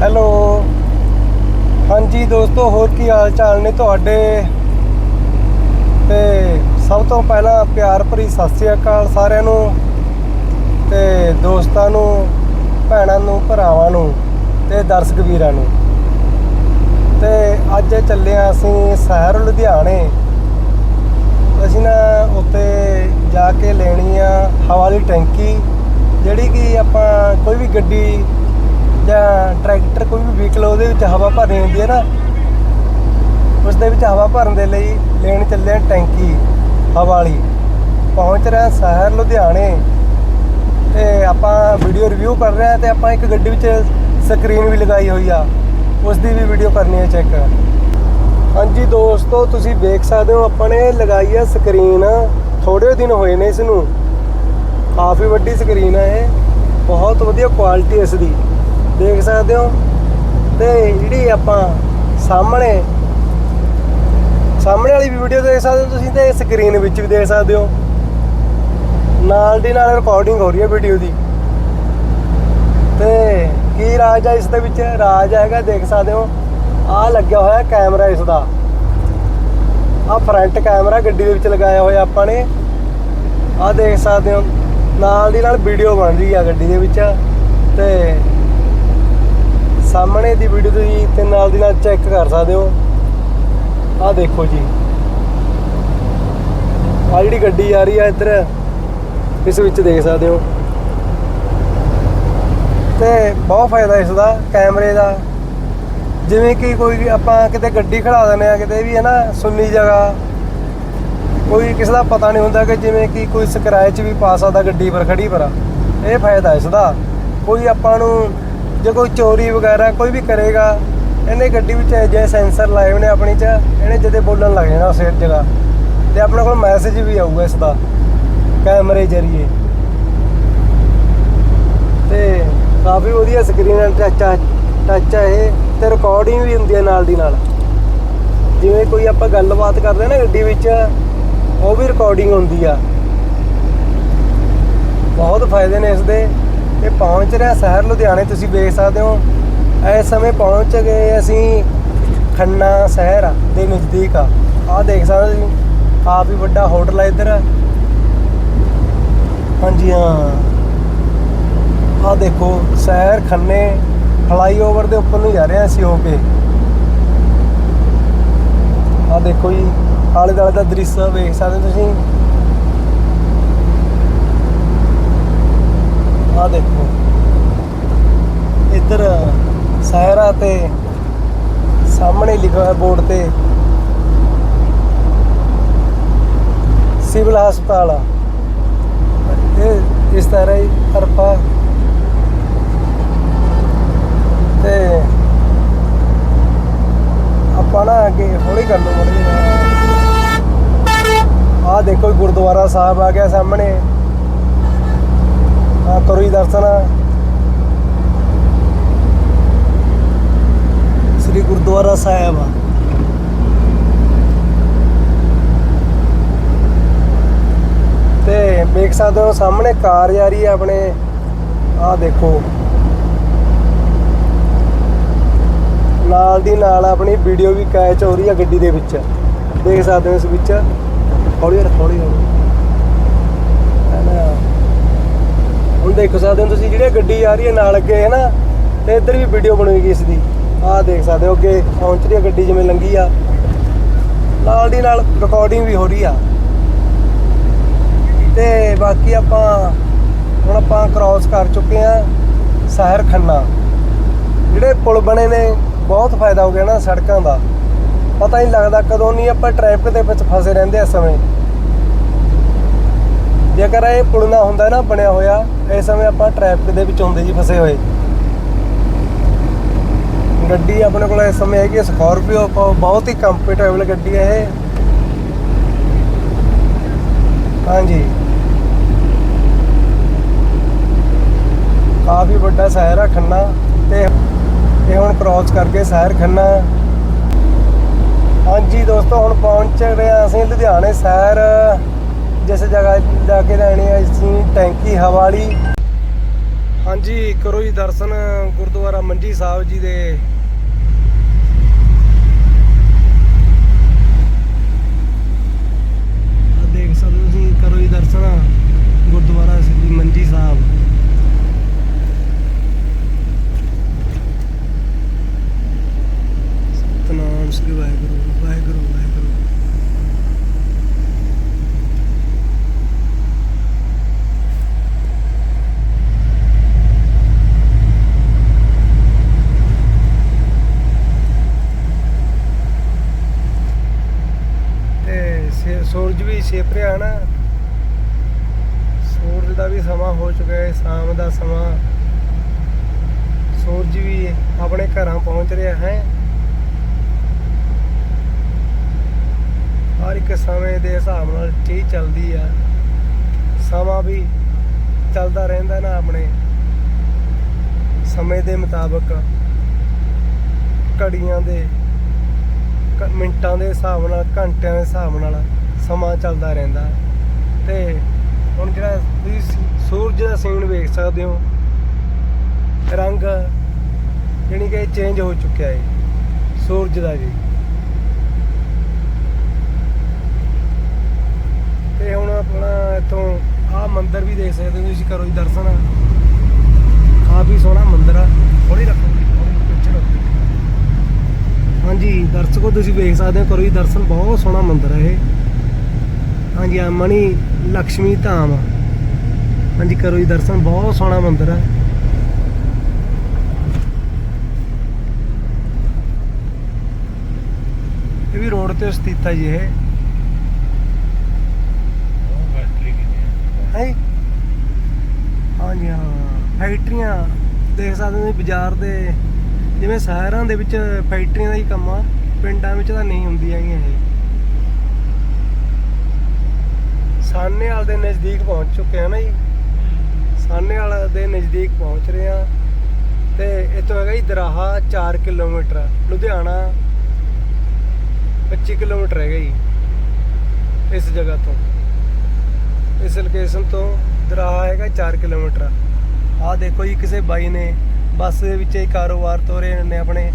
Hello. ਹਾਂਜੀ ਦੋਸਤੋ, ਹੋਰ ਕੀ ਹਾਲ ਚਾਲ ਨੇ ਤੁਹਾਡੇ? ਤੇ ਸਭ ਤੋਂ ਪਹਿਲਾਂ ਪਿਆਰ ਭਰੀ ਸਤਿ ਸ੍ਰੀ ਅਕਾਲ ਸਾਰਿਆਂ ਨੂੰ ਤੇ ਦੋਸਤਾਂ ਨੂੰ, ਭੈਣਾਂ ਨੂੰ, ਭਰਾਵਾਂ ਨੂੰ ਤੇ ਦਰਸ਼ਕ ਵੀਰਾਂ ਨੂੰ। ਤੇ ਅੱਜ ਚੱਲੇ ਆ ਅਸੀਂ ਸ਼ਹਿਰ ਲੁਧਿਆਣੇ। ਅਸੀਂ ਨਾ ਉੱਤੇ ਜਾ ਕੇ ਲੈਣੀ ਆ ਹਵਾ ਵਾਲੀ ਟੈਂਕੀ, ਜਿਹੜੀ ਕਿ ਆਪਾਂ ਕੋਈ ਵੀ ਗੱਡੀ ਜਾਂ ਟਰੈਕਟਰ ਕੋਈ ਵੀ ਵਹੀਕਲ ਉਹਦੇ ਵਿੱਚ ਹਵਾ ਭਰਨੀ ਹੁੰਦੀ ਹੈ ਨਾ। ਉਸ ਦੇ ਵਿੱਚ ਹਵਾ ਭਰਨ ਦੇ ਲਈ ਲੈਣ ਚੱਲੇ ਆ ਟੈਂਕੀ, ਹਵਾ ਵਾਲੀ। ਪਹੁੰਚ ਰਹੇ ਸ਼ਹਿਰ ਲੁਧਿਆਣੇ। ਤੇ ਆਪਾਂ ਵੀਡੀਓ ਰਿਵਿਊ ਕਰ ਰਹੇ ਹਾਂ ਤੇ ਆਪਾਂ ਇੱਕ ਗੱਡੀ ਵਿੱਚ ਸਕਰੀਨ ਵੀ ਲਗਾਈ ਹੋਈ ਆ। ਉਸ ਦੀ ਵੀ ਵੀਡੀਓ ਕਰਨੀ ਹੈ ਚੈੱਕ ਹਾਂਜੀ ਦੋਸਤੋ, ਤੁਸੀਂ ਵੇਖ ਸਕਦੇ ਹੋ ਆਪਾਂ ਨੇ ਲਗਾਈ ਆ ਸਕਰੀਨ ਥੋੜੇ ਦਿਨ ਹੋਏ ਨੇ ਇਸ ਨੂੰ। ਕਾਫੀ ਵੱਡੀ ਸਕਰੀਨ ਹੈ ਇਹ। ਬਹੁਤ ਵਧੀਆ ਕੁਆਲਿਟੀ ਇਸ ਦੀ। ਦੇਖ ਸਕਦੇ ਹੋ। ਤੇ ਜਿਹੜੀ ਆਪਾਂ ਸਾਹਮਣੇ ਸਾਹਮਣੇ ਵਾਲੀ ਵੀਡੀਓ ਦੇਖ ਸਕਦੇ ਹੋ ਤੁਸੀਂ ਤੇ ਸਕਰੀਨ ਵਿੱਚ ਵੀ ਦੇਖ ਸਕਦੇ ਹੋ। ਨਾਲ ਦੀ ਨਾਲ ਰਿਕਾਰਡਿੰਗ ਹੋ ਰਹੀ ਹੈ ਵੀਡੀਓ ਦੀ। ਤੇ ਕੀ ਰਾਜ ਹੈ ਇਸ ਦੇ ਵਿੱਚ? ਰਾਜ ਹੈਗਾ ਦੇਖ ਸਕਦੇ ਹੋ। ਆ ਲੱਗਿਆ ਹੋਇਆ ਕੈਮਰਾ ਇਸ ਦਾ। ਆ ਫਰੰਟ ਕੈਮਰਾ ਗੱਡੀ ਦੇ ਵਿੱਚ ਲਗਾਇਆ ਹੋਇਆ ਆਪਾਂ ਨੇ। ਆ ਦੇਖ ਸਕਦੇ ਹੋ। ਨਾਲ ਦੀ ਨਾਲ ਵੀਡੀਓ ਬਣ ਰਹੀ ਆ ਗੱਡੀ ਦੇ ਵਿੱਚ। ਤੇ ਸਾਹਮਣੇ ਦੀ ਵੀਡੀਓ ਤੁਸੀਂ ਤੇ ਨਾਲ ਦੀ ਨਾਲ ਚੈੱਕ ਕਰ ਸਕਦੇ ਹੋ। ਆਹ ਦੇਖੋ ਜੀ। ਆ ਜਿਹੜੀ ਗੱਡੀ ਆ ਰਹੀ ਆ ਇੱਧਰ, ਇਸ ਵਿੱਚ ਦੇਖ ਸਕਦੇ ਹੋ। ਤੇ ਬਹੁਤ ਫਾਇਦਾ ਇਸ ਦਾ, ਕੈਮਰੇ ਦਾ। ਜਿਵੇਂ ਕਿ ਕੋਈ ਆਪਾਂ ਕਿਤੇ ਗੱਡੀ ਖੜਾ ਦਿੰਦੇ ਆ ਕਿਤੇ ਵੀ ਹੈ ਨਾ, ਸੁੰਨੀ ਜਗ੍ਹਾ। ਕੋਈ ਕਿਸੇ ਦਾ ਪਤਾ ਨਹੀਂ ਹੁੰਦਾ ਕਿ ਜਿਵੇਂ ਕਿ ਕੋਈ ਸਕ੍ਰੈਚ ਵੀ ਪਾ ਸਕਦਾ ਗੱਡੀ ਪਰ, ਖੜੀ ਪਰ। ਇਹ ਫਾਇਦਾ ਇਸ ਦਾ। ਕੋਈ ਆਪਾਂ ਨੂੰ ਜੇ ਕੋਈ ਚੋਰੀ ਵਗੈਰਾ ਕੋਈ ਵੀ ਕਰੇਗਾ, ਇਹਨੇ ਗੱਡੀ ਵਿੱਚ ਜੇ ਸੈਂਸਰ ਲਾਏ ਹੋਏ ਨੇ ਆਪਣੀ ਚ, ਇਹਨੇ ਜਦੇ ਬੋਲਣ ਲੱਗ ਜਾਣਾ ਉਸ ਜਗ੍ਹਾ ਤੇ ਆਪਣੇ ਕੋਲ ਮੈਸੇਜ ਵੀ ਆਊਗਾ ਇਸ ਦਾ, ਕੈਮਰੇ ਜ਼ਰੀਏ। ਤੇ ਕਾਫੀ ਵਧੀਆ ਸਕਰੀਨ ਟੱਚ ਟੱਚ ਆ ਇਹ, ਤੇ ਰਿਕਾਰਡਿੰਗ ਵੀ ਹੁੰਦੀ ਹੈ ਨਾਲ ਦੀ ਨਾਲ। ਜਿਵੇਂ ਕੋਈ ਆਪਾਂ ਗੱਲਬਾਤ ਕਰਦੇ ਆ ਨਾ ਗੱਡੀ ਵਿੱਚ, ਉਹ ਵੀ ਰਿਕਾਰਡਿੰਗ ਹੁੰਦੀ ਆ। ਬਹੁਤ ਫਾਇਦੇ ਨੇ ਇਸ ਦੇ। ਇਹ ਪਹੁੰਚ ਰਿਹਾ ਸ਼ਹਿਰ ਲੁਧਿਆਣੇ, ਤੁਸੀਂ ਵੇਖ ਸਕਦੇ ਹੋ। ਇਸ ਸਮੇਂ ਪਹੁੰਚ ਗਏ ਅਸੀਂ ਖੰਨਾ ਸ਼ਹਿਰ ਦੇ ਨਜ਼ਦੀਕ ਆ। ਆਹ ਦੇਖ ਸਕਦੇ ਹੋ ਤੁਸੀਂ ਕਾਫੀ ਵੱਡਾ ਹੋਟਲ ਹੈ ਇੱਧਰ। ਹਾਂਜੀ, ਹਾਂ। ਆਹ ਦੇਖੋ, ਸ਼ਹਿਰ ਖੰਨੇ ਫਲਾਈਓਵਰ ਦੇ ਉੱਪਰ ਨੂੰ ਜਾ ਰਹੇ ਹਾਂ ਅਸੀਂ ਹੋ ਕੇ। ਆਹ ਦੇਖੋ ਜੀ ਆਲੇ ਦੁਆਲੇ ਦਾ ਦ੍ਰਿਸ਼ ਵੇਖ ਸਕਦੇ ਹੋ ਤੁਸੀਂ। ਆਹ ਦੇਖੋ। ਇੱਧਰ ਸਹਿਰਾ ਤੇ ਸਾਹਮਣੇ ਲਿਖਿਆ ਹੋਇਆ ਬੋਰਡ ਤੇ ਸਿਵਲ ਹਸਪਤਾਲ ਆ। ਇਹ ਇਸ ਤਰ੍ਹਾਂ ਹੀ ਹਰਪਾ ਤੇ ਆਪਾਂ ਨਾ ਅੱਗੇ ਹੌਲੀ ਕਰ ਲਓ ਮੜੀ ਆਹ ਦੇਖੋ ਗੁਰਦੁਆਰਾ ਸਾਹਿਬ ਆ ਗਿਆ ਸਾਹਮਣੇ। ਆ, ਕਰੋ ਜੀ ਦਰਸ਼ਨ। ਸ੍ਰੀ ਗੁਰਦੁਆਰਾ ਸਾਹਿਬ ਤੇ ਵੇਖ ਸਕਦੇ ਹੋ, ਸਾਹਮਣੇ ਕਾਰ ਜਾ ਰਹੀ ਹੈ ਆਪਣੇ। ਆਹ ਦੇਖੋ। ਨਾਲ ਦੀ ਨਾਲ ਆਪਣੀ ਵੀਡੀਓ ਵੀ ਕੈਚ ਹੋ ਰਹੀ ਹੈ ਗੱਡੀ ਦੇ ਵਿੱਚ। ਦੇਖ ਸਕਦੇ ਹੋ ਇਸ ਵਿੱਚ। ਹੌਲੀ ਹੌਲੀ ਹੌਲੀ ਹੌਲੀ। ਹੁਣ ਦੇਖ ਸਕਦੇ ਹੋ ਤੁਸੀਂ ਜਿਹੜੀ ਗੱਡੀ ਆ ਰਹੀ ਹੈ ਨਾਲ ਅੱਗੇ ਹੈ ਨਾ ਤੇ ਇੱਧਰ ਵੀ ਵੀਡੀਓ ਬਣੂਗੀ ਇਸ ਦੀ। ਆਹ ਦੇਖ ਸਕਦੇ ਹੋ ਅੱਗੇ, ਪਹੁੰਚ ਰਹੀ ਹੈ ਗੱਡੀ ਜਿਵੇਂ ਲੰਗੀ ਆ। ਨਾਲ ਦੀ ਨਾਲ ਰਿਕਾਰਡਿੰਗ ਵੀ ਹੋ ਰਹੀ ਆ। ਤੇ ਬਾਕੀ ਆਪਾਂ, ਹੁਣ ਆਪਾਂ ਕ੍ਰਾਸ ਕਰ ਚੁੱਕੇ ਆ ਸ਼ਹਿਰ ਖੰਨਾ। ਜਿਹੜੇ ਪੁਲ ਬਣੇ ਨੇ, ਬਹੁਤ ਫਾਇਦਾ ਹੋ ਗਿਆ ਨਾ ਸੜਕਾਂ ਦਾ। ਪਤਾ ਨਹੀਂ ਲੱਗਦਾ ਕਦੋਂ ਨਹੀਂ ਆਪਾਂ ਟ੍ਰੈਫਿਕ ਦੇ ਵਿੱਚ ਫਸੇ ਰਹਿੰਦੇ ਆ ਸਮੇਂ। ਜੇਕਰ ਇਹ ਪੁਲ ਨਾ ਹੁੰਦਾ ਨਾ ਬਣਿਆ ਹੋਇਆ, ਇਸ ਸਮੇਂ ਆਪਾਂ ਟ੍ਰੈਫਿਕ ਦੇ ਵਿੱਚ ਹੁੰਦੇ ਜੀ ਫਸੇ ਹੋਏ। ਗੱਡੀ ਆਪਣੇ ਕੋਲ ਇਸ ਸਮੇਂ ਹੈਗੀ ਸਕਾਰਪੀਓ ਬਹੁਤ ਹੀ ਕੰਫਰਟੇਬਲ ਗੱਡੀ ਹੈ ਇਹ। ਹਾਂਜੀ। ਕਾਫੀ ਵੱਡਾ ਸ਼ਹਿਰ ਆ ਖੰਨਾ, ਤੇ ਇਹ ਹੁਣ ਕ੍ਰਾਸ ਕਰਕੇ ਸ਼ਹਿਰ ਖੰਨਾ। ਹਾਂਜੀ ਦੋਸਤੋ, ਹੁਣ ਪਹੁੰਚ ਰਹੇ ਹਾਂ ਅਸੀਂ ਲੁਧਿਆਣੇ ਸ਼ਹਿਰ। ਜਿਸ ਜਗ੍ਹਾ ਜਾ ਕੇ ਲੈਣੇ ਆ ਅਸੀਂ ਟੈਂਕੀ ਹਵਾਲੀ। ਹਾਂਜੀ, ਕਰੋ ਜੀ ਦਰਸ਼ਨ, ਗੁਰਦੁਆਰਾ ਮੰਜੀ ਸਾਹਿਬ ਜੀ ਦੇ। ਦੇਖ ਸਕਦੇ ਤੁਸੀਂ, ਕਰੋ ਜੀ ਦਰਸ਼ਨ, ਗੁਰਦੁਆਰਾ ਸ੍ਰੀ ਮੰਜੀ ਸਾਹਿਬ। ਸਤਨਾਮ ਸ੍ਰੀ ਵਾਹਿਗੁਰੂ ਵਾਹਿਗੁਰੂ ਵਾਹਿਗੁਰੂ ਤੇ ਸੇ- ਸੂਰਜ ਵੀ ਛਿਪ ਰਿਹਾ ਨਾ, ਸੂਰਜ ਦਾ ਵੀ ਸਮਾਂ ਹੋ ਚੁੱਕਾ ਹੈ, ਸ਼ਾਮ ਦਾ ਸਮਾਂ। ਸੂਰਜ ਵੀ ਆਪਣੇ ਘਰਾਂ ਪਹੁੰਚ ਰਿਹਾ ਹੈ। ਹਰ ਇੱਕ ਸਮੇਂ ਦੇ ਹਿਸਾਬ ਨਾਲ ਚੀਜ਼ ਚੱਲਦੀ ਆ। ਸਮਾਂ ਵੀ ਚੱਲਦਾ ਰਹਿੰਦਾ ਨਾ ਆਪਣੇ। ਸਮੇਂ ਦੇ ਮੁਤਾਬਕ ਘੜੀਆਂ ਦੇ ਮਿੰਟਾਂ ਦੇ ਹਿਸਾਬ ਨਾਲ, ਘੰਟਿਆਂ ਦੇ ਹਿਸਾਬ ਨਾਲ ਸਮਾਂ ਚੱਲਦਾ ਰਹਿੰਦਾ। ਤੇ ਹੁਣ ਜਿਹੜਾ ਤੁਸੀਂ ਸੂਰਜ ਦਾ ਸੀਨ ਵੇਖ ਸਕਦੇ ਹੋ, ਰੰਗ ਜਾਣੀ ਕਿ ਚੇਂਜ ਹੋ ਚੁੱਕਿਆ ਹੈ ਸੂਰਜ ਦਾ ਜੀ ਤੇ ਹੁਣ ਆਪਣਾ ਇੱਥੋਂ ਆਹ ਮੰਦਿਰ ਵੀ ਦੇਖ ਸਕਦੇ ਹੋ ਤੁਸੀਂ ਕਰੋ ਜੀ ਦਰਸ਼ਨ ਕਾਫੀ ਸੋਹਣਾ ਮੰਦਿਰ ਆ, ਹੌਲੀ ਰੱਖੋ ਹਾਂਜੀ, ਦਰਸ਼ਕੋ ਤੁਸੀਂ ਵੇਖ ਸਕਦੇ ਹੋ ਕਰੋ ਜੀ ਦਰਸ਼ਨ, ਬਹੁਤ ਸੋਹਣਾ ਮੰਦਿਰ ਹੈ ਇਹ। ਹਾਂਜੀ ਆ ਮਣੀ ਲక్ష్ਮੀ ਧਾਮ। ਹਾਂਜੀ ਕਰੋ ਜੀ ਦਰਸ਼ਨ ਬਹੁਤ ਸੋਹਣਾ ਮੰਦਿਰ ਹੈ। ਇਹ ਵੀ ਰੋਡ ਤੇ ਸਥਿਤ ਹੈ ਜੀ ਇਹ। ਹੈ? ਹਾਂਜੀ ਹਾਂ ਫੈਕਟਰੀਆਂ ਦੇਖ ਸਕਦੇ ਹੋ ਬਾਜ਼ਾਰ ਦੇ ਜਿਵੇਂ ਸ਼ਹਿਰਾਂ ਦੇ ਵਿੱਚ ਫੈਕਟਰੀਆਂ ਦਾ ਹੀ ਕੰਮ ਆ ਪਿੰਡਾਂ ਵਿੱਚ ਤਾਂ ਨਹੀਂ ਹੁੰਦੀਆਂ ਹੈਗੀਆਂ ਇਹ। ਸਾਨੇਵਾਲ ਦੇ ਨਜ਼ਦੀਕ ਪਹੁੰਚ ਚੁੱਕੇ ਹਾਂ ਨਾ ਜੀ। ਸਾਨੇਵਾਲ ਦੇ ਨਜ਼ਦੀਕ ਪਹੁੰਚ ਰਹੇ ਆ ਤੇ ਇੱਥੋਂ ਹੈਗਾ ਜੀ ਦਰਾਹਾ 4 ਕਿਲੋਮੀਟਰ, ਲੁਧਿਆਣਾ 25 ਕਿਲੋਮੀਟਰ ਹੈਗਾ ਜੀ ਇਸ ਜਗ੍ਹਾ ਤੋਂ। ਇਸ ਲੋਕੇਸ਼ਨ ਤੋਂ ਦਰਾਹਾ ਹੈਗਾ 4 ਕਿਲੋਮੀਟਰ। ਆਹ ਦੇਖੋ ਜੀ ਕਿਸੇ ਬਾਈ ਨੇ ਬੱਸ ਦੇ ਵਿੱਚ ਹੀ ਕਾਰੋਬਾਰ ਤੋਰੇ ਨੇ ਆਪਣੇ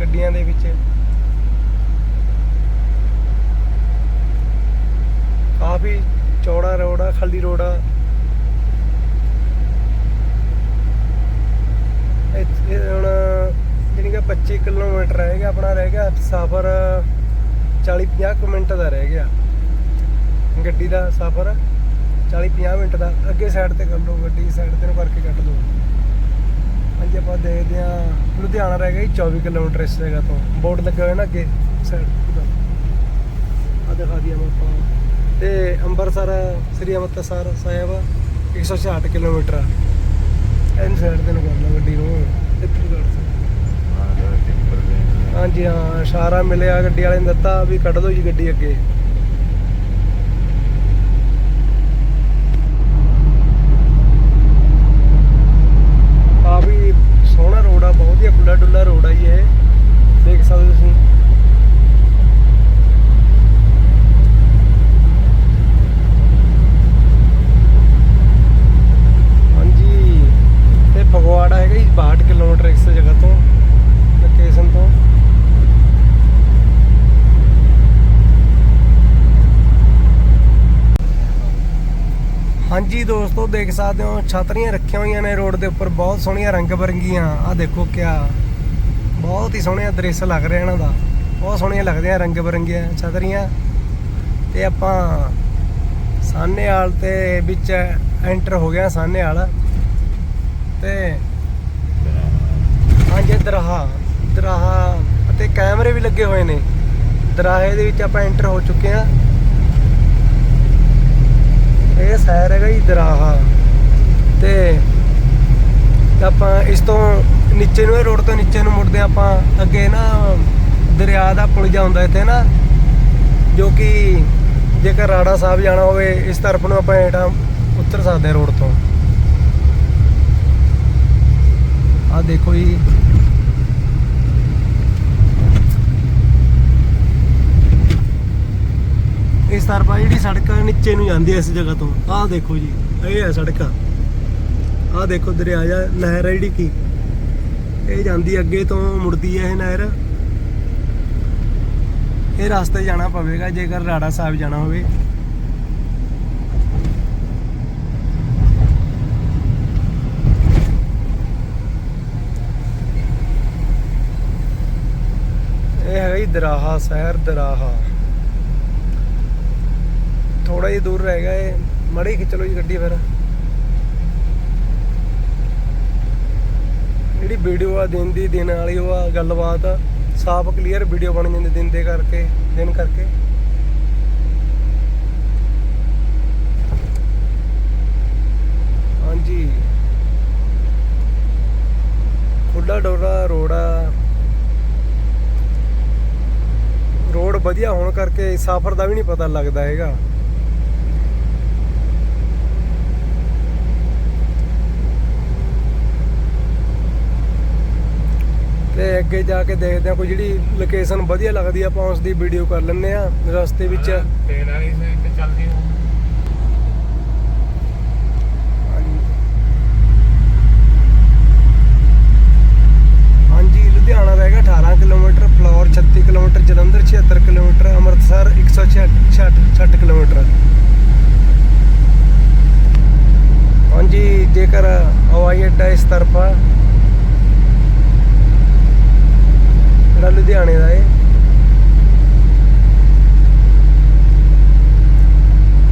ਗੱਡੀਆਂ ਦੇ ਵਿੱਚ। ਕਾਫੀ ਚੌੜਾ ਰੋਡ ਆ ਖਾਲੀ ਰੋਡ ਆ ਇੱਥੇ ਹੁਣ ਜਿਹੜੀ ਕਿ 25 ਕਿਲੋਮੀਟਰ ਰਹਿ ਗਿਆ ਆਪਣਾ, ਰਹਿ ਗਿਆ ਸਫ਼ਰ 40 50 ਮਿੰਟ ਦਾ ਰਹਿ ਗਿਆ। ਗੱਡੀ ਦਾ ਸਫ਼ਰ 40 50 ਮਿੰਟ ਦਾ, ਅੱਗੇ ਸਾਈਡ ਤੇ ਕਰ ਲਓ, ਗੱਡੀ ਸਾਈਡ ਤੇ ਨੂੰ ਕਰਕੇ ਕੱਟ ਲਓ। ਹਾਂਜੀ, ਆਪਾਂ ਦੇਖਦੇ ਆ ਲੁਧਿਆਣਾ ਰਹਿ ਗਿਆ ਜੀ 24 ਕਿਲੋਮੀਟਰ ਇਸ ਜਗ੍ਹਾ ਤੋਂ। ਬੋਰਡ ਲੱਗਾ ਹੋਇਆ ਨਾ ਅੱਗੇ ਸਾਈਡ ਦਾ ਆ ਦਿਖਾ ਦਿਆ ਮੈਂ ਆਪਾਂ। ਤੇ ਅੰਮ੍ਰਿਤਸਰ ਸ੍ਰੀ ਅੰਮ੍ਰਿਤਸਰ ਸਾਹਿਬ 166 ਕਿਲੋਮੀਟਰ ਆ। ਐਨ ਸਾਈਡ ਤੇ ਨੂੰ। ਕਰ ਲਓ ਗੱਡੀ ਨੂੰ ਇੱਧਰ ਕਰ ਦਿਓ। ਹਾਂਜੀ ਹਾਂ ਇਸ਼ਾਰਾ ਮਿਲਿਆ ਗੱਡੀ ਵਾਲੇ ਨੇ ਦਿੱਤਾ ਵੀ ਕੱਢ ਲਓ ਜੀ ਗੱਡੀ ਅੱਗੇ ਕਾਫੀ ਸੋਹਣਾ ਰੋਡ ਆ ਬਹੁਤ ਹੀ ਖੁੱਲਾ ਡੁੱਲਾ ਰੋਡ ਆ ਜੀ ਇਹ ਦੇਖ ਸਕਦੇ ਹੋ ਤੁਸੀਂ ਹਾਂਜੀ ਤੇ ਫਗਵਾੜਾ ਹੈਗਾ ਜੀ 62 ਕਿਲੋਮੀਟਰ ਇਸ ਜਗ੍ਹਾ ਤੋਂ ਲੋਕੇਸ਼ਨ ਤੋਂ ਹਾਂਜੀ ਦੋਸਤੋ ਦੇਖ ਸਕਦੇ ਹੋ, ਛਤਰੀਆਂ ਰੱਖੀਆਂ ਹੋਈਆਂ ਨੇ ਰੋਡ ਦੇ ਉੱਪਰ, ਬਹੁਤ ਸੋਹਣੀਆਂ ਰੰਗ ਬਰੰਗੀਆਂ। ਆ ਦੇਖੋ ਕਿਆ, ਬਹੁਤ ਹੀ ਸੋਹਣਿਆ ਦ੍ਰਿਸ਼ ਲੱਗ ਰਿਹਾ ਇਹਨਾਂ ਦਾ। ਬਹੁਤ ਸੋਹਣੀਆਂ ਲੱਗਦੀਆਂ ਰੰਗ ਬਰੰਗੀਆਂ ਛਤਰੀਆਂ। ਤੇ ਆਪਾਂ ਸਾਹਨੇਵਾਲ ਤੇ ਵਿੱਚ ਐਂਟਰ ਹੋ ਗਿਆ ਸਾਹਨੇਵਾਲ ਤੇ ਹਾਂਜੀ, ਦਰਾਹਾ ਦਰਾਹਾ ਅਤੇ ਕੈਮਰੇ ਵੀ ਲੱਗੇ ਹੋਏ ਨੇ। ਦਰਾਹੇ ਦੇ ਵਿੱਚ ਆਪਾਂ ਐਂਟਰ ਹੋ ਚੁੱਕੇ ਆ। ਇਹ ਸ਼ਹਿਰ ਹੈਗਾ ਜੀ ਦਰਾਹਾ। ਤੇ ਆਪਾਂ ਇਸ ਤੋਂ ਨੀਚੇ ਨੂੰ, ਇਹ ਰੋਡ ਤੋਂ ਨੀਚੇ ਨੂੰ ਮੁੜਦੇ ਹਾਂ ਆਪਾਂ ਅੱਗੇ ਨਾ ਦਰਿਆ ਦਾ ਪੁਲ ਜਾ ਹੁੰਦਾ ਇੱਥੇ ਨਾ, ਜੋ ਕਿ ਜੇਕਰ ਰਾੜਾ ਸਾਹਿਬ ਜਾਣਾ ਹੋਵੇ, ਇਸ ਤਰਫ ਨੂੰ ਆਪਾਂ ਹੇਠਾਂ ਉਤਰ ਸਕਦੇ ਹਾਂ ਰੋਡ ਤੋਂ। ਆ ਦੇਖੋ ਜੀ ਇਸ ਤਰਫ ਜਿਹੜੀ ਸੜਕ ਨੀਚੇ ਨੂੰ ਜਾਂਦੀ ਹੈ ਇਸ ਜਗ੍ਹਾ ਤੋਂ, ਆਹ ਦੇਖੋ ਜੀ, ਇਹ ਹੈ ਸੜਕ। ਆਹ ਦੇਖੋ ਦਰਿਆ ਜਾ ਨਹਿਰ ਹੈ ਜਿਹੜੀ ਕੀ। ਇਹ ਜਾਂਦੀ ਅੱਗੇ ਤੋਂ, ਮੁੜਦੀ ਹੈ ਇਹ ਨਹਿਰ। ਇਹ ਰਸਤੇ ਜਾਣਾ ਪਵੇਗਾ, ਜੇਕਰ ਰਾੜਾ ਸਾਹਿਬ ਜਾਣਾ ਹੋਵੇ। ਇਹ ਹੈ ਜੀ ਦਰਾਹਾ, ਸ਼ਹਿਰ ਦਰਾਹਾ। ਥੋੜਾ ਜਿਹਾ ਦੂਰ ਰਹਿ ਗਿਆ ਇਹ ਮੜੀ ਖਿੱਚ ਲਓ ਜੀ ਗੱਡੀ ਫਿਰ। ਜਿਹੜੀ ਵੀਡੀਓ ਆ ਦਿਨ ਦੀ, ਦਿਨ ਵਾਲੀ ਉਹ ਆ ਗੱਲਬਾਤ। ਸਾਫ਼ ਕਲੀਅਰ ਵੀਡੀਓ ਬਣ ਜਾਂਦੀ ਦਿਨ ਦੇ ਕਰਕੇ, ਦਿਨ ਕਰਕੇ। ਹਾਂਜੀ। ਖੁੱਲਾ ਡੋਰਾ ਰੋਡ ਆ। ਰੋਡ ਵਧੀਆ ਹੋਣ ਕਰਕੇ ਸਫ਼ਰ ਦਾ ਵੀ ਨਹੀਂ ਪਤਾ ਲੱਗਦਾ ਹੈਗਾ। ਤੇ ਅੱਗੇ ਜਾ ਕੇ ਦੇਖਦੇ ਆ ਕੋਈ ਜਿਹੜੀ ਲੋਕੇਸ਼ਨ ਵਧੀਆ ਲੱਗਦੀ ਆ ਆਪਾਂ ਉਸ ਦੀ ਵੀਡੀਓ ਕਰ ਲੈਂਦੇ ਆ ਰਸਤੇ ਵਿੱਚ। ਤੇਲ ਵਾਲੀ ਸੇ ਤੇ ਚੱਲਦੀ ਹੋ। ਲੁਧਿਆਣਾ ਦਾ ਹੈਗਾ 18 kilometre Phillaur 36 kilometre Jalandhar 76 kilometre Amritsar 166 kilometre. ਹਾਂਜੀ ਜੇਕਰ ਹਵਾਈ ਅੱਡਾ ਇਸ ਤਰਫਾ ਜਿਹੜਾ ਲੁਧਿਆਣੇ ਦਾ ਹੈ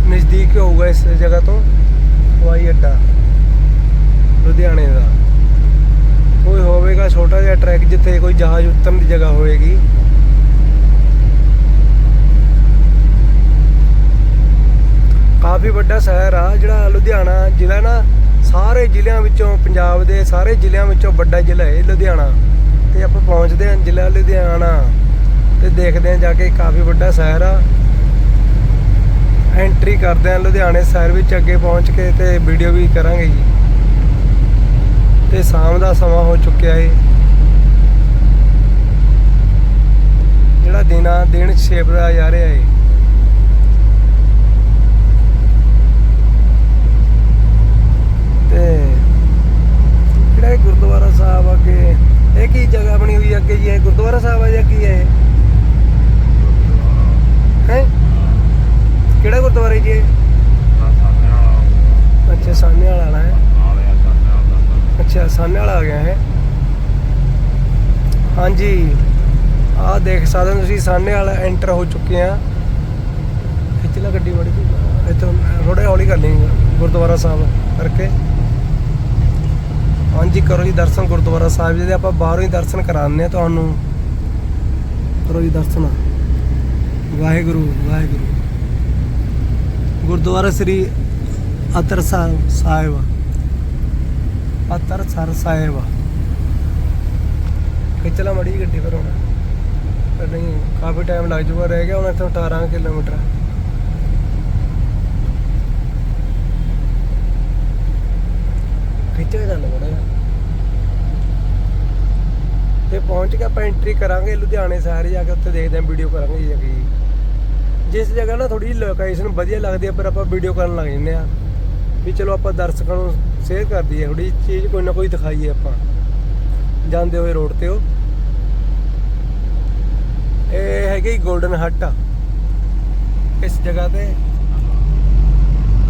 ਨਜ਼ਦੀਕ ਹੋਊਗਾ ਇਸ ਜਗ੍ਹਾ ਤੋਂ, ਹਵਾਈ ਅੱਡਾ। ਲੁਧਿਆਣੇ ਦਾ। ਕੋਈ ਹੋਵੇਗਾ ਛੋਟਾ ਜਿਹਾ ਟਰੈਕ ਜਿੱਥੇ ਕੋਈ ਜਹਾਜ਼ ਉਤਰਨ ਦੀ ਜਗ੍ਹਾ ਹੋਵੇਗੀ। ਕਾਫੀ ਵੱਡਾ ਸ਼ਹਿਰ ਆ, ਜਿਹੜਾ ਲੁਧਿਆਣਾ ਜ਼ਿਲ੍ਹਾ ਨਾ, ਸਾਰੇ ਜ਼ਿਲ੍ਹਿਆਂ ਵਿੱਚੋਂ, ਪੰਜਾਬ ਦੇ ਸਾਰੇ ਜ਼ਿਲ੍ਹਿਆਂ ਵਿੱਚੋਂ ਵੱਡਾ ਜ਼ਿਲ੍ਹਾ ਹੈ ਲੁਧਿਆਣਾ। ਤੇ ਆਪਾਂ ਪਹੁੰਚਦੇ ਹਾਂ ਜ਼ਿਲ੍ਹਾ ਲੁਧਿਆਣਾ ਤੇ ਦੇਖਦੇ ਹਾਂ ਜਾ ਕੇ ਕਾਫੀ ਵੱਡਾ ਸ਼ਹਿਰ ਆ। ਐਂਟਰੀ ਕਰਦੇ ਹਾਂ ਲੁਧਿਆਣੇ ਸ਼ਹਿਰ ਵਿੱਚ ਅੱਗੇ ਪਹੁੰਚ ਕੇ ਤੇ ਵੀਡੀਓ ਵੀ ਕਰਾਂਗੇ ਜੀ। ਤੇ ਸ਼ਾਮ ਦਾ ਸਮਾਂ ਹੋ ਚੁੱਕਿਆ ਏ। ਜਿਹੜਾ ਦਿਨ ਆ ਦਿਨ ਸ਼ੇਪ ਦਾ ਜਾ ਰਿਹਾ ਏ। ਤੇ ਜਿਹੜਾ ਇਹ ਗੁਰਦੁਆਰਾ ਸਾਹਿਬ ਅੱਗੇ ਇਹ ਕੀ ਜਗ੍ਹਾ ਬਣੀ ਹੋਈ ਅੱਗੇ ਜੀ? ਇਹ ਗੁਰਦੁਆਰਾ ਸਾਹਿਬ ਆ ਜਾਂ ਕੀ ਹੈ ਹੈ? ਕਿਹੜਾ ਗੁਰਦੁਆਰਾ ਜੀ ਇਹ? ਅੱਛਾ ਸਾਹਨੇ ਵਾਲਾ ਹੈ। ਅੱਛਾ ਸਾਹਨੇ ਵਾਲਾ ਆ ਗਿਆ ਹੈ। ਹਾਂਜੀ। ਆਹ ਦੇਖ ਸਕਦੇ ਹੋ ਤੁਸੀਂ ਸਾਹਨੇ ਵਾਲਾ ਐਂਟਰ ਹੋ ਚੁੱਕੇ ਆ। ਖਿੱਚ ਲੈ ਗੱਡੀ ਬੜੀ ਇੱਥੋਂ ਥੋੜੇ ਹੌਲੀ ਕਰ ਲਈ ਗੁਰਦੁਆਰਾ ਸਾਹਿਬ ਕਰਕੇ। ਹਾਂਜੀ, ਕਰੋ ਜੀ ਦਰਸ਼ਨ ਗੁਰਦੁਆਰਾ ਸਾਹਿਬ ਜੀ ਦੇ, ਆਪਾਂ ਬਾਹਰੋਂ ਹੀ ਦਰਸ਼ਨ ਕਰਾਉਂਦੇ ਆ ਤੁਹਾਨੂੰ। ਕਰੋ ਜੀ ਦਰਸ਼ਨ। ਵਾਹਿਗੁਰੂ ਵਾਹਿਗੁਰੂ। ਗੁਰਦੁਆਰਾ ਸ੍ਰੀ ਅਤਰ ਸਾਹਿਬ। ਅਤਰ ਸਰ ਸਾਹਿਬ। ਖਿੱਚਲਾ ਮੜੀ ਗੱਡੀ ਪਰ ਹੁਣ। ਨਹੀਂ, ਕਾਫੀ ਟਾਈਮ ਲੱਗ ਜਾਊਗਾ, ਰਹਿ ਗਿਆ ਹੁਣ ਇੱਥੋਂ 18 ਕਿਲੋਮੀਟਰ। ਖਿੱਚ ਕੇ ਚੱਲ ਬੜਾ ਤੇ ਪਹੁੰਚ ਕੇ ਆਪਾਂ ਐਂਟਰੀ ਕਰਾਂਗੇ ਲੁਧਿਆਣੇ ਸ਼ਹਿਰ ਜਾ ਕੇ, ਉੱਥੇ ਦੇਖਦੇ ਆਂ ਵੀਡੀਓ ਕਰਾਂਗੇ ਜੀ ਅੱਗੇ ਜਿਸ ਜਗ੍ਹਾ ਨਾ ਥੋੜੀ ਲੋਕੇਸ਼ਨ ਵਧੀਆ ਲੱਗਦੀ ਆ, ਪਰ ਆਪਾਂ ਵੀਡੀਓ ਕਰਨ ਲੱਗ ਜਾਂਦੇ ਆ। ਵੀ ਚਲੋ ਆਪਾਂ ਦਰਸ਼ਕਾਂ ਨੂੰ ਸ਼ੇਅਰ ਕਰ ਦਈਏ ਥੋੜੀ ਚੀਜ਼ ਕੋਈ ਨਾ ਕੋਈ ਦਿਖਾਈਏ ਆਪਾਂ। ਜਾਂਦੇ ਹੋਏ ਰੋਡ ਤੇ ਉਹ। ਇਹ ਹੈਗੀ 골ਡਨ ਹੱਟ ਇਸ ਜਗ੍ਹਾ ਤੇ।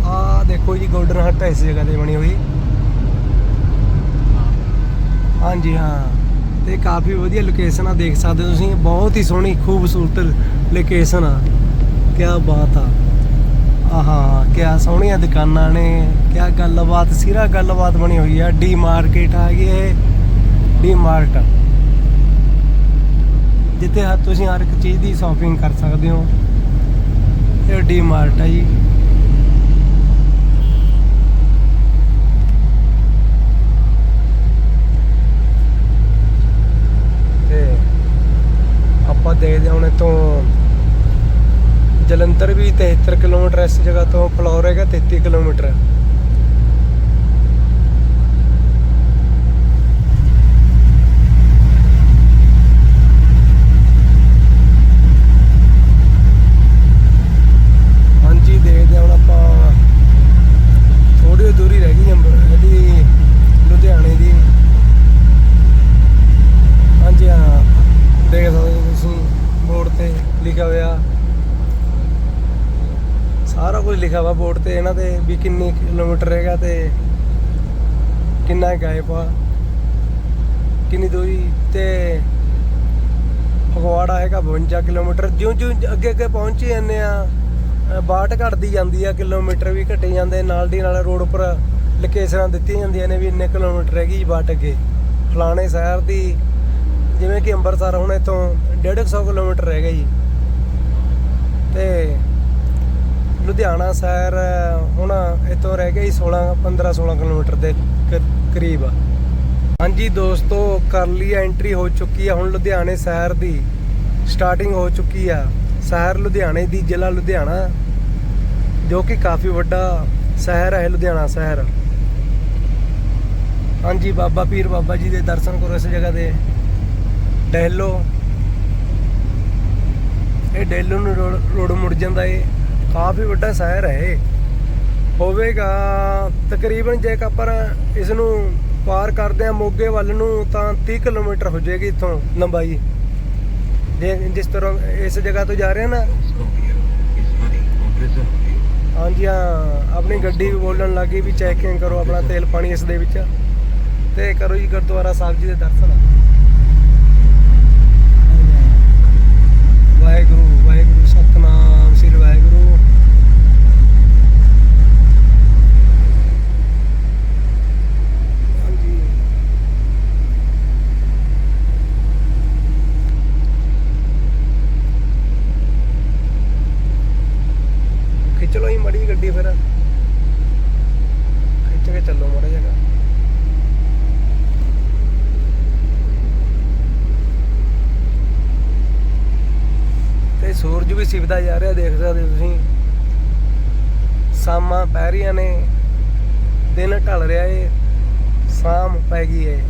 ਆ ਦੇਖੋ ਜੀ 골ਡਨ ਹੱਟ ਇਸ ਜਗ੍ਹਾ ਤੇ ਬਣੀ ਹੋਈ। ਹਾਂਜੀ, ਹਾਂ। ਤੇ ਕਾਫੀ ਵਧੀਆ ਲੋਕੇਸ਼ਨ ਆ, ਦੇਖ ਸਕਦੇ ਹੋ ਤੁਸੀਂ। ਬਹੁਤ ਹੀ ਸੋਹਣੀ, ਖੂਬਸੂਰਤ ਲੋਕੇਸ਼ਨ ਆ। ਕੀ ਬਾਤ ਆ। ਆਹਾ ਕੀ ਸੋਹਣੀਆਂ ਦੁਕਾਨਾਂ ਨੇ। ਕੀ ਗੱਲਬਾਤ, ਸਿਰਾ ਗੱਲਬਾਤ ਬਣੀ ਹੋਈ ਆ। ਡੀ ਮਾਰਕੀਟ ਆ ਗਈ ਇਹ। ਡੀ ਮਾਰਟ। ਜਿੱਥੇ ਹਰ ਤੁਸੀਂ ਹਰ ਇੱਕ ਚੀਜ਼ ਦੀ ਸ਼ਾਪਿੰਗ ਕਰ ਸਕਦੇ ਹੋ। ਇਹ ਡੀ ਮਾਰਟ ਆ ਜੀ ਤੇ ਆਪਾਂ ਦੇਖਦੇ ਹਾਂ ਹੁਣ ਇੱਥੋਂ ਜਲੰਧਰ ਵੀ 73 ਕਿਲੋਮੀਟਰ ਇਸ ਜਗ੍ਹਾ ਤੋਂ ਫਲੋਰ ਹੈਗਾ 33 ਕਿਲੋਮੀਟਰ ਹਾਂਜੀ ਦੇਖਦੇ ਹਾਂ ਹੁਣ ਆਪਾਂ ਥੋੜੀ ਦੂਰੀ ਰਹਿ ਗਈ ਜੰਬ ਇਹਦੀ ਲਿਖਿਆ ਵਾ ਬੋਰਡ ਤੇ ਇਹਨਾਂ ਦੇ ਵੀ ਕਿੰਨੀ ਕਿਲੋਮੀਟਰ ਹੈਗਾ ਤੇ ਕਿੰਨਾ ਗਾਇਬ ਆ। ਕਿੰਨੀ ਦੂਰੀ ਤੇ ਫਗਵਾੜਾ ਹੈਗਾ 52 ਕਿਲੋਮੀਟਰ। ਜਿਉਂ ਜਿਉਂ ਅੱਗੇ ਅੱਗੇ ਪਹੁੰਚੀ ਜਾਂਦੇ ਆ ਅ, ਬਾਟ ਘਟਦੀ ਜਾਂਦੀ ਆ ਕਿਲੋਮੀਟਰ ਵੀ ਘਟੇ ਜਾਂਦੇ ਨਾਲ ਦੀ ਨਾਲ ਰੋਡ ਉੱਪਰ ਲੋਕੇਸ਼ਨਾਂ ਦਿੱਤੀਆਂ ਜਾਂਦੀਆਂ ਨੇ ਵੀ ਇੰਨੇ ਕਿਲੋਮੀਟਰ ਹੈਗੀ ਜੀ ਬਾਟ ਅੱਗੇ। ਫਲਾਣੇ ਸ਼ਹਿਰ ਦੀ ਜਿਵੇਂ ਕਿ ਅੰਮ੍ਰਿਤਸਰ ਹੁਣ ਇੱਥੋਂ 150 ਕਿਲੋਮੀਟਰ ਰਹਿ ਗਿਆ ਜੀ। ਤੇ ਲੁਧਿਆਣਾ ਸ਼ਹਿਰ, ਹੁਣ ਇੱਥੋਂ ਰਹਿ ਗਿਆ ਜੀ 16 15 16 ਕਿਲੋਮੀਟਰ ਦੇ ਕ- ਕਰੀਬ ਹਾਂਜੀ ਦੋਸਤੋ ਕਰ ਲਈ ਐਂਟਰੀ ਹੋ ਚੁੱਕੀ ਆ, ਹੁਣ ਲੁਧਿਆਣੇ ਸ਼ਹਿਰ ਦੀ ਸਟਾਰਟਿੰਗ ਹੋ ਚੁੱਕੀ ਆ। ਸ਼ਹਿਰ ਲੁਧਿਆਣੇ ਦੀ, ਜ਼ਿਲ੍ਹਾ ਲੁਧਿਆਣਾ, ਜੋ ਕਿ ਕਾਫੀ ਵੱਡਾ ਸ਼ਹਿਰ ਹੈ ਲੁਧਿਆਣਾ ਸ਼ਹਿਰ। ਹਾਂਜੀ, ਬਾਬਾ ਪੀਰ ਬਾਬਾ ਜੀ ਦੇ ਦਰਸ਼ਨ ਕਰੋ ਇਸ ਜਗ੍ਹਾ ਦੇ। ਡਹਿਲੋ। ਇਹ ਡੈਲੋ ਨੂੰ ਰੋਡ- ਰੋਡ ਮੁੜ ਜਾਂਦਾ ਏ। ਕਾਫੀ ਵੱਡਾ ਸ਼ਹਿਰ ਹੈ ਇਹ। ਹੋਵੇਗਾ, ਤਕਰੀਬਨ ਜੇ ਆਪਾਂ ਇਸ ਨੂੰ ਪਾਰ ਕਰਦੇ ਆ ਮੋਗੇ ਵੱਲ ਨੂੰ, ਤਾਂ 30 ਕਿਲੋਮੀਟਰ ਹੋ ਜਾਏਗੀ ਇੱਥੋਂ ਲੰਬਾਈ। ਜੇ ਜਿਸ ਤਰ੍ਹਾਂ ਇਸ ਜਗ੍ਹਾ ਤੋਂ ਜਾ ਰਹੇ ਆ ਨਾ। ਹਾਂਜੀ, ਹਾਂ, ਆਪਣੀ ਗੱਡੀ ਵੀ ਬੋਲਣ ਲੱਗੀ ਵੀ ਚੈਕਿੰਗ ਕਰੋ ਆਪਣਾ ਤੇਲ ਪਾਣੀ ਇਸ ਦੇ ਵਿੱਚ। ਤੇ ਕਰੋ ਜੀ ਗੁਰਦੁਆਰਾ ਸਾਹਿਬ ਜੀ ਦੇ ਦਰਸ਼ਨ। ਵਾਹਿਗੁਰੂ ਸਤਨਾਮ ਸ੍ਰੀ ਵਾਹਿਗੁਰੂ ਹਾਂਜੀ ਖਿੱਚ ਲਓ ਹੀ ਮੜੀ ਗੱਡੀ ਫਿਰ। ਖਿੱਚ ਕੇ ਚੱਲੋ ਮੜਾ ਜਗਾ ਤੇ ਸੂਰਜ ਵੀ ਸਿਵਦਾ ਜਾ ਰਿਹਾ, ਦੇਖ ਸਕਦੇ ਤੁਸੀਂ। ਸ਼ਾਮਾਂ ਪੈ ਰਹੀਆਂ ਨੇ। ਦਿਨ ਢਲ ਰਿਹਾ ਏ। ਸ਼ਾਮ ਪੈ ਗਈ ਏ।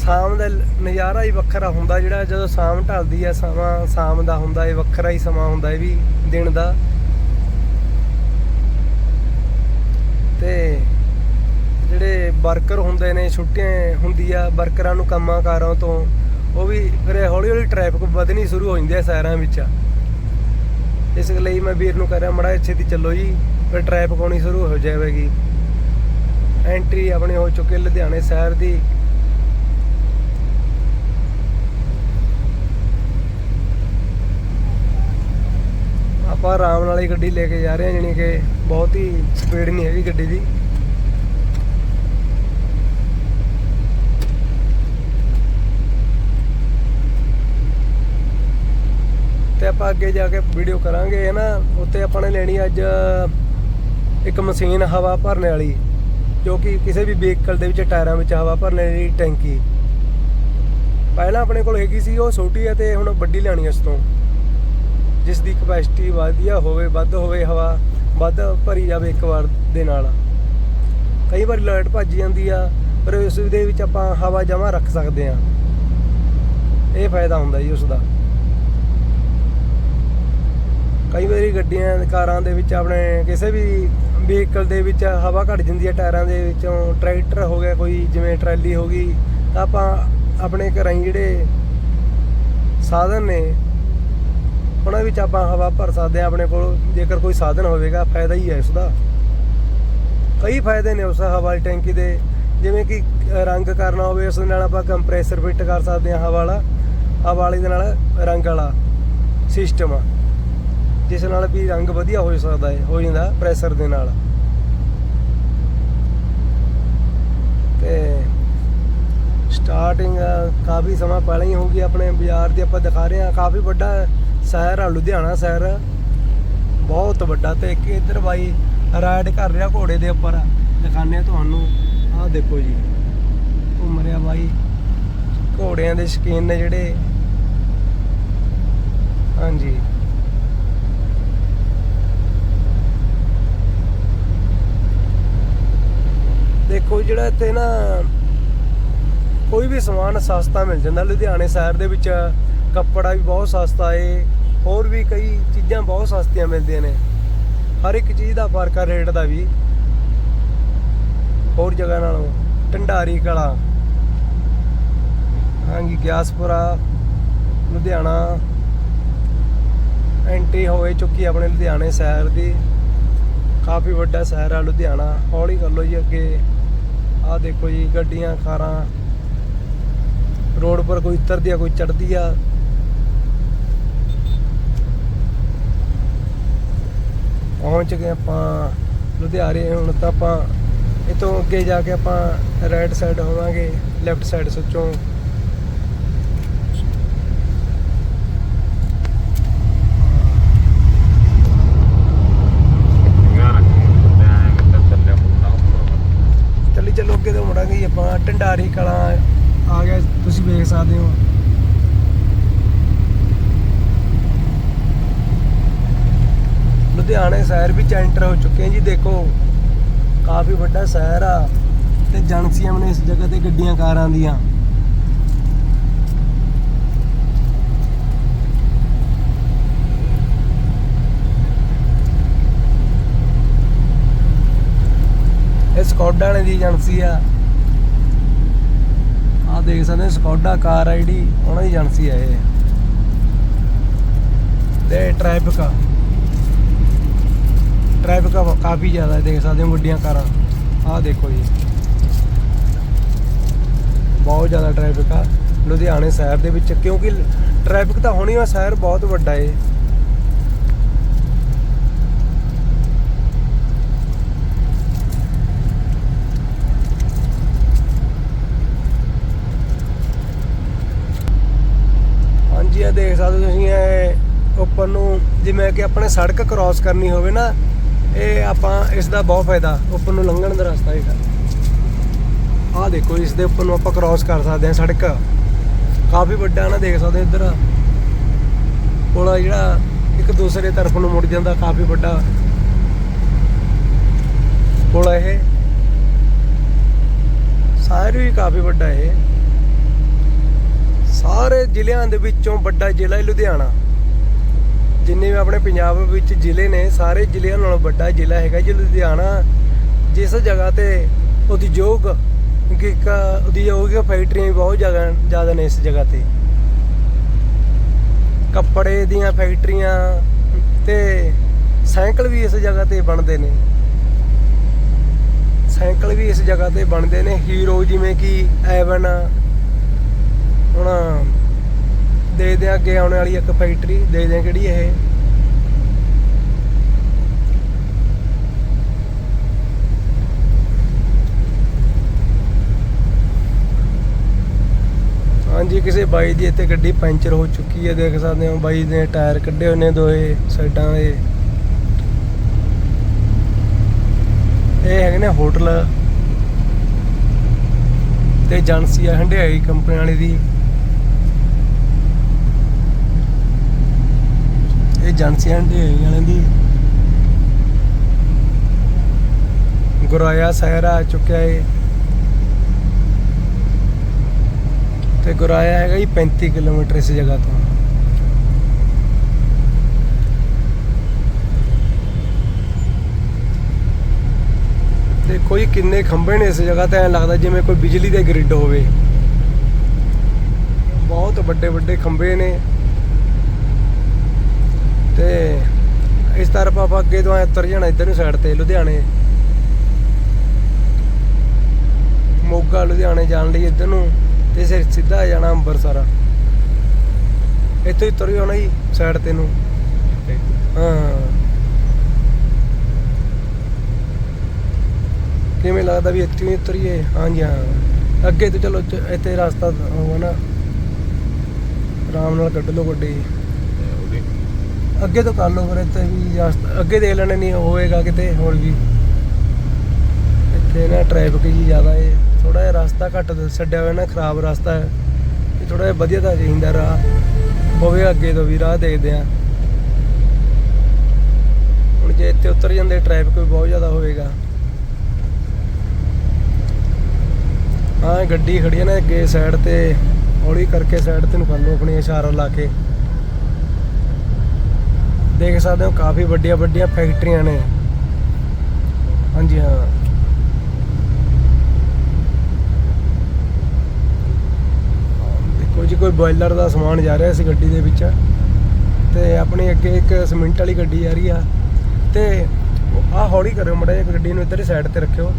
ਸ਼ਾਮ ਦਾ ਨਜ਼ਾਰਾ ਹੀ ਵੱਖਰਾ ਹੁੰਦਾ, ਜਿਹੜਾ ਜਦੋਂ ਸ਼ਾਮ ਢਲਦੀ ਆ, ਸਮਾਂ ਸ਼ਾਮ ਦਾ ਹੁੰਦਾ ਏ ਵੱਖਰਾ ਹੀ ਸਮਾਂ ਹੁੰਦਾ ਏ ਵੀ ਦਿਨ ਦਾ। ਤੇ ਜਿਹੜੇ ਵਰਕਰ ਹੁੰਦੇ ਨੇ, ਛੁੱਟੀਆਂ ਹੁੰਦੀ ਆ, ਵਰਕਰਾਂ ਨੂੰ ਕੰਮਾਂ ਕਾਰਾਂ ਤੋਂ, ਉਹ ਵੀ ਫਿਰ ਹੌਲੀ ਹੌਲੀ ਟ੍ਰੈਫਿਕ ਵਧਣੀ ਸ਼ੁਰੂ ਹੋ ਜਾਂਦੀ ਆ ਸ਼ਹਿਰਾਂ ਵਿੱਚ। ਇਸ ਲਈ ਮੈਂ ਵੀਰ ਨੂੰ ਕਹਿ ਰਿਹਾ, ਮੜਾ ਦੀ ਚੱਲੋ ਜੀ, ਫਿਰ ਟ੍ਰੈਫਿਕ ਹੋਣੀ ਸ਼ੁਰੂ ਹੋ ਜਾਵੇਗੀ। ਐਂਟਰੀ ਆਪਣੀ ਹੋ ਚੁੱਕੀ, ਲੁਧਿਆਣੇ ਸ਼ਹਿਰ ਦੀ। ਆਪਾਂ ਆਰਾਮ ਨਾਲ ਹੀ ਗੱਡੀ ਲੈ ਕੇ ਜਾ ਰਹੇ ਹਾਂ, ਜਾਣੀ ਕਿ ਬਹੁਤ ਹੀ ਸਪੀਡ ਨਹੀਂ ਹੈਗੀ ਗੱਡੀ ਦੀ। ਤੇ ਆਪਾਂ ਅੱਗੇ ਜਾ ਕੇ ਵੀਡੀਓ ਕਰਾਂਗੇ, ਹੈ ਨਾ? ਉੱਤੇ ਆਪਾਂ ਨੇ ਲੈਣੀ ਅੱਜ ਇੱਕ ਮਸ਼ੀਨ ਹਵਾ ਭਰਨੇ ਵਾਲੀ, ਜੋ ਕਿ ਕਿਸੇ ਵੀ ਵਹੀਕਲ ਦੇ ਵਿੱਚ ਟਾਇਰਾਂ ਵਿੱਚ ਹਵਾ ਭਰਨੇ ਵਾਲੀ ਟੈਂਕੀ। ਪਹਿਲਾਂ ਆਪਣੇ ਕੋਲ ਹੈਗੀ ਸੀ, ਉਹ ਛੋਟੀ ਹੈ ਤੇ ਹੁਣ ਵੱਡੀ ਲੈਣੀ ਇਸ ਤੋਂ। ਜਿਸ ਦੀ ਕਪੈਸਿਟੀ ਵਧੀਆ ਹੋਵੇ, ਵੱਧ ਹੋਵੇ ਹਵਾ, ਵੱਧ ਭਰੀ ਜਾਵੇ ਇੱਕ ਵਾਰ ਦੇ ਨਾਲ। ਕਈ ਵਾਰ ਲਾਈਟ ਭੱਜ ਜਾਂਦੀ ਆ, ਪਰ ਉਸ ਦੇ ਵਿੱਚ ਆਪਾਂ ਹਵਾ ਜਮਾ ਰੱਖ ਸਕਦੇ ਆ। ਇਹ ਫਾਇਦਾ ਹੁੰਦਾ ਜੀ ਉਸ ਦਾ ਕਈ ਵਾਰੀ ਗੱਡੀਆਂ, ਕਾਰਾਂ ਦੇ ਵਿੱਚ ਆਪਣੇ ਕਿਸੇ ਵੀ ਵਹੀਕਲ ਦੇ ਵਿੱਚ ਹਵਾ ਘਟ ਜਾਂਦੀ ਹੈ ਟਾਇਰਾਂ ਦੇ ਵਿੱਚੋਂ। ਟਰੈਕਟਰ ਹੋ ਗਿਆ ਕੋਈ, ਜਿਵੇਂ ਟਰੈਲੀ ਹੋ ਗਈ, ਤਾਂ ਆਪਾਂ ਆਪਣੇ ਘਰਾਂ ਹੀ ਜਿਹੜੇ ਸਾਧਨ ਨੇ ਉਹਨਾਂ ਵਿੱਚ ਆਪਾਂ ਹਵਾ ਭਰ ਸਕਦੇ ਹਾਂ ਆਪਣੇ ਕੋਲ, ਜੇਕਰ ਕੋਈ ਸਾਧਨ ਹੋਵੇਗਾ, ਫਾਇਦਾ ਹੀ ਹੈ ਉਸ ਦਾ ਕਈ ਫਾਇਦੇ ਨੇ ਉਸ ਹਵਾ ਵਾਲੀ ਟੈਂਕੀ ਦੇ, ਜਿਵੇਂ ਕਿ ਰੰਗ ਕਰਨਾ ਹੋਵੇ, ਉਸ ਦੇ ਨਾਲ ਆਪਾਂ ਕੰਪਰੈਸਰ ਫਿੱਟ ਕਰ ਸਕਦੇ ਹਾਂ ਹਵਾ ਵਾਲਾ, ਹਵਾ ਵਾਲੀ ਦੇ ਨਾਲ ਰੰਗ ਵਾਲਾ ਸਿਸਟਮ ਆ। ਜਿਸ ਨਾਲ ਵੀ ਰੰਗ ਵਧੀਆ ਹੋ ਸਕਦਾ ਹੈ, ਹੋ ਜਾਂਦਾ ਪ੍ਰੈਸ਼ਰ ਦੇ ਨਾਲ। ਤੇ ਸਟਾਰਟਿੰਗ ਕਾਫੀ ਸਮਾਂ ਪਹਿਲਾਂ ਹੀ ਹੋ ਗਈ ਆਪਣੇ ਬਾਜ਼ਾਰ ਦੀ ਆਪਾਂ ਦਿਖਾ ਰਹੇ ਹਾਂ, ਕਾਫੀ ਵੱਡਾ ਸ਼ਹਿਰ ਆ, ਲੁਧਿਆਣਾ ਸ਼ਹਿਰ। ਬਹੁਤ ਵੱਡਾ ਤੇ ਇੱਕ ਇੱਧਰ ਬਾਈ ਰਾਈਡ ਕਰ ਰਿਹਾ ਘੋੜੇ ਦੇ ਉੱਪਰ। ਦਿਖਾਣੇ ਤੁਹਾਨੂੰ। ਆਹ ਦੇਖੋ ਜੀ। ਘੁੰਮ ਰਿਹਾ ਬਾਈ। ਘੋੜਿਆਂ ਦੇ ਸ਼ੌਕੀਨ ਨੇ ਜਿਹੜੇ। ਹਾਂਜੀ। ਦੇਖੋ ਜਿਹੜਾ ਇੱਥੇ ਨਾ ਕੋਈ ਵੀ ਸਮਾਨ ਸਸਤਾ ਮਿਲ ਜਾਂਦਾ ਲੁਧਿਆਣੇ ਸ਼ਹਿਰ ਦੇ ਵਿੱਚ। ਕੱਪੜਾ ਵੀ ਬਹੁਤ ਸਸਤਾ ਏ, ਹੋਰ ਵੀ ਕਈ ਚੀਜ਼ਾਂ ਬਹੁਤ ਸਸਤੀਆਂ ਮਿਲਦੀਆਂ ਨੇ। ਹਰ ਇੱਕ ਚੀਜ਼ ਦਾ ਫ਼ਰਕ ਆ ਰੇਟ ਦਾ ਵੀ। ਹੋਰ ਜਗ੍ਹਾ ਨਾਲੋਂ ਢੰਡਾਰੀ ਕਲਾ। ਹਾਂਜੀ, ਗਿਆਸਪੁਰਾ, ਲੁਧਿਆਣਾ। ਐਂਟਰੀ ਹੋਏ ਚੁੱਕੀ ਆਪਣੇ ਲੁਧਿਆਣੇ ਸ਼ਹਿਰ ਦੀ। ਕਾਫੀ ਵੱਡਾ ਸ਼ਹਿਰ ਆ ਲੁਧਿਆਣਾ, ਹੌਲੀ ਕਰ ਲਓ ਜੀ ਅੱਗੇ। ਆ ਦੇਖੋ ਜੀ, ਗੱਡੀਆਂ, ਕਾਰਾਂ। ਰੋਡ ਪਰ ਕੋਈ ਉਤਰਦੀ ਆ, ਕੋਈ ਚੜਦੀ ਆ। ਪਹੁੰਚ ਗਏ ਆਪਾਂ ਲੁਧਿਆਣੇ। ਹੁਣ ਤਾਂ ਆਪਾਂ ਇਤੋਂ ਅੱਗੇ ਜਾ ਕੇ ਆਪਾਂ ਰਾਈਟ ਸਾਈਡ ਹੋਵਾਂਗੇ ਲੈਫਟ ਸਾਈਡ ਸੋਚੋ। ਯਾਰ ਚੱਲੀ ਚੱਲੋ ਅੱਗੇ ਤੋਂ ਮੁੜਾਂਗੇ ਆਪਾਂ। ਢੰਡਾਰੀ ਕਲਾ ਆ ਗਿਆ। ਤੁਸੀਂ ਵੇਖ ਸਕਦੇ ਹੋ। ਲੁਧਿਆਣੇ ਸ਼ਹਿਰ ਵਿੱਚ ਐਂਟਰ ਹੋ ਚੁੱਕੇ ਹਾਂ ਜੀ, ਦੇਖੋ, ਕਾਫੀ ਵੱਡਾ ਸ਼ਹਿਰ ਆ ਤੇ ਜਨਸੀਆਂ ਨੇ ਇਸ ਜਗ੍ਹਾ ਤੇ ਗੱਡੀਆਂ ਕਾਰਾਂ ਦੀਆਂ। ਇਹ ਸਕੌਡਾ ਨੇ ਦੀ ਏਜੰਸੀ ਆ। ਆ ਦੇਖ ਸਕਦੇ ਹੋ ਸਕੌਡਾ ਕਾਰ ਆਈਡੀ ਉਹਨਾਂ ਦੀ ਏਜੰਸੀ ਆ ਇਹ। ਤੇ ਟ੍ਰੈਫਿਕ ਆ। ਟ੍ਰੈਫਿਕ ਆ ਕਾਫੀ ਜ਼ਿਆਦਾ ਹੈ, ਦੇਖ ਸਕਦੇ ਹੋ ਵੱਡੀਆਂ ਕਾਰਾਂ। ਆਹ ਦੇਖੋ ਜੀ। ਬਹੁਤ ਜ਼ਿਆਦਾ ਟ੍ਰੈਫਿਕ ਆ। ਲੁਧਿਆਣੇ ਸ਼ਹਿਰ ਦੇ ਵਿੱਚ ਕਿਉਂਕਿ ਟ੍ਰੈਫਿਕ ਤਾਂ ਹੋਣੀ ਆ ਸ਼ਹਿਰ ਬਹੁਤ ਵੱਡਾ ਏ। ਹਾਂਜੀ ਇਹ ਦੇਖ ਸਕਦੇ ਹੋ ਤੁਸੀਂ ਇਹ ਉੱਪਰ ਨੂੰ ਜਿਵੇਂ ਕਿ ਆਪਣੇ ਸੜਕ ਕ੍ਰਾਸ ਕਰਨੀ ਹੋਵੇ ਨਾ ਇਹ ਆਪਾਂ ਇਸ ਦਾ ਬਹੁਤ ਫਾਇਦਾ, ਉੱਪਰ ਨੂੰ ਲੰਘਣ ਦਾ ਰਸਤਾ ਹੈਗਾ। ਆਹ ਦੇਖੋ, ਇਸ ਦੇ ਉੱਪਰ ਨੂੰ ਆਪਾਂ ਕ੍ਰਾਸ ਕਰ ਸਕਦੇ ਹਾਂ ਸੜਕ। ਕਾਫੀ ਵੱਡਾ ਨਾ ਦੇਖ ਸਕਦੇ ਇੱਧਰ। ਪੁਲ ਆ ਜਿਹੜਾ ਇੱਕ ਦੂਸਰੇ ਤਰਫ ਨੂੰ ਮੁੜ ਜਾਂਦਾ, ਕਾਫੀ ਵੱਡਾ। ਪੁਲ ਇਹ। ਸਾਰੇ ਵੀ ਕਾਫੀ ਵੱਡਾ ਇਹ। ਸਾਰੇ ਜ਼ਿਲ੍ਹਿਆਂ ਦੇ ਵਿੱਚੋਂ ਵੱਡਾ ਜ਼ਿਲ੍ਹਾ ਲੁਧਿਆਣਾ। ਜਿੰਨੇ ਵੀ ਆਪਣੇ ਪੰਜਾਬ ਵਿੱਚ ਜ਼ਿਲ੍ਹੇ ਨੇ, ਸਾਰੇ ਜ਼ਿਲ੍ਹਿਆਂ ਨਾਲੋਂ ਵੱਡਾ ਜ਼ਿਲ੍ਹਾ ਹੈਗਾ ਜੀ ਲੁਧਿਆਣਾ। ਜਿਸ ਜਗ੍ਹਾ ਤੇ ਉਦਯੋਗ ਕਿ ਉਦਯੋਗਿਕ ਫੈਕਟਰੀਆਂ ਵੀ ਬਹੁਤ ਜ਼ਿਆਦਾ ਜ਼ਿਆਦਾ ਨੇ ਇਸ ਜਗ੍ਹਾ ਤੇ। ਕੱਪੜੇ ਦੀਆਂ ਫੈਕਟਰੀਆਂ ਤੇ ਸਾਈਕਲ ਵੀ ਇਸ ਜਗ੍ਹਾ ਤੇ ਬਣਦੇ ਨੇ। ਸਾਈਕਲ ਵੀ ਇਸ ਜਗ੍ਹਾ ਤੇ ਬਣਦੇ ਨੇ। ਹੀਰੋ ਜਿਵੇਂ ਕਿ ਐਵਨ ਹੁਣ ਦੇਖਦੇ ਦੇ ਅੱਗੇ ਆਉਣ ਵਾਲੀ ਇੱਕ ਫੈਕਟਰੀ ਦੇਖਦੇ ਦੇ ਕਿਹੜੀ ਇਹ? ਹਾਂਜੀ, ਕਿਸੇ ਬਾਈ ਦੀ ਇੱਥੇ ਗੱਡੀ ਪੈਂਚਰ ਹੋ ਚੁੱਕੀ ਹੈ, ਦੇਖ ਸਕਦੇ ਹੋ ਬਾਈ ਨੇ ਟਾਇਰ ਕੱਢੇ ਹੋਏ ਨੇ ਦੋਏ ਸਾਈਡਾਂ ਦੇ। ਇਹ ਹੈਗੇ ਨੇ ਹੋਟਲ ਤੇ ਏਜੰਸੀ ਆ, ਹੰਡਿਆਈ ਕੰਪਨੀ ਵਾਲੀ ਦੀ। ਇਹ ਏਜੰਸੀ ਆ ਵਾਲਿਆਂ ਦੀ ਗੁਰਾਇਆ ਸ਼ਹਿਰ ਆ ਚੁੱਕਿਆ ਏ। ਤੇ ਗੁਰਾਇਆ ਹੈਗਾ ਜੀ 35 ਕਿਲੋਮੀਟਰ ਇਸ ਜਗ੍ਹਾ ਤੋਂ। ਦੇਖੋ ਜੀ ਕਿੰਨੇ ਖੰਭੇ ਨੇ ਇਸ ਜਗ੍ਹਾ ਤੇ, ਐਂ ਲੱਗਦਾ ਜਿਵੇਂ ਕੋਈ ਬਿਜਲੀ ਦੇ ਗ੍ਰਿਡ ਹੋਵੇ। ਬਹੁਤ ਵੱਡੇ ਵੱਡੇ ਖੰਭੇ ਨੇ। ਤੇ ਇਸ ਤਰਫ ਆਪਾਂ ਅੱਗੇ ਤੋਂ ਐ ਉਤਰ ਜਾਣਾ, ਇੱਧਰ ਨੂੰ ਸਾਈਡ ਤੇ, ਲੁਧਿਆਣੇ। ਮੋਗਾ, ਲੁਧਿਆਣੇ ਜਾਣ ਲਈ ਇੱਧਰ ਨੂੰ, ਤੇ ਸਿਰ ਸਿੱਧਾ ਜਾਣਾ ਅੰਬਰਸਰ। ਇੱਥੋਂ ਹੀ ਤੁਰ ਜਾਣਾ ਜੀ ਸਾਈਡ ਤੇ ਨੂੰ। ਹਾਂ। ਕਿਵੇਂ ਲੱਗਦਾ ਵੀ ਇੱਥੇ ਹੀ ਉਤਰੀਏ? ਹਾਂਜੀ, ਹਾਂ। ਅੱਗੇ ਤੋਂ ਚਲੋ, ਇੱਥੇ ਰਸਤਾ ਹੋਗਾ ਨਾ। ਆਰਾਮ ਨਾਲ ਕੱਢ ਲਓ ਗੱਡੀ। ਅੱਗੇ ਤੋਂ ਕਰ ਲਓ ਫਿਰ ਇੱਥੇ ਵੀ ਰਸਤਾ ਅੱਗੇ ਦੇਖ ਲੈਣੇ ਨਹੀਂ ਹੋਏਗਾ ਕਿਤੇ ਹੋਰ ਵੀ। ਇੱਥੇ ਨਾ ਟ੍ਰੈਫਿਕ ਜੀ ਜ਼ਿਆਦਾ ਏ। ਥੋੜਾ ਜਿਹਾ ਰਸਤਾ ਘੱਟ ਛੱਡਿਆ ਹੋਇਆ ਨਾ, ਖਰਾਬ ਰਸਤਾ ਹੈ। ਇਹ ਥੋੜਾ ਜਿਹਾ ਵਧੀਆ ਤਾਂ ਚਾਹੀਦਾ ਰਾਹ। ਹੋਵੇ ਅੱਗੇ ਤੋਂ ਵੀ ਰਾਹ ਦੇਖਦੇ ਆ ਹੁਣ ਜੇ ਇੱਥੇ ਉਤਰ ਜਾਂਦੇ ਟ੍ਰੈਫਿਕ ਵੀ ਬਹੁਤ ਜ਼ਿਆਦਾ ਹੋਵੇਗਾ। ਹਾਂ ਗੱਡੀ ਖੜੀ ਹੈ ਨਾ ਅੱਗੇ ਸਾਈਡ ਤੇ। ਹੌਲੀ ਕਰਕੇ ਸਾਈਡ ਤੇ ਨੂੰ ਕਰ ਲਓ ਆਪਣੀ ਇਸ਼ਾਰਾ ਲਾ ਕੇ। ਦੇਖ ਸਕਦੇ ਹੋ, ਕਾਫੀ ਵੱਡੀਆਂ ਵੱਡੀਆਂ ਫੈਕਟਰੀਆਂ ਨੇ। ਹਾਂਜੀ, ਹਾਂ। ਦੇਖੋ ਜੀ, ਕੋਈ ਬੋਇਲਰ ਦਾ ਸਮਾਨ ਜਾ ਰਿਹਾ ਇਸ ਗੱਡੀ ਦੇ ਵਿੱਚ ਤੇ ਆਪਣੀ ਅੱਗੇ ਇੱਕ ਸਿਮੈਂਟ ਵਾਲੀ ਗੱਡੀ ਆ ਰਹੀ ਆ ਤੇ ਆਹ ਹੌਲੀ ਕਰਿਓ ਮੜਾ ਜਿਹਾ ਗੱਡੀ ਨੂੰ ਇੱਧਰ ਹੀ ਸਾਈਡ ਤੇ ਰੱਖਿਓ।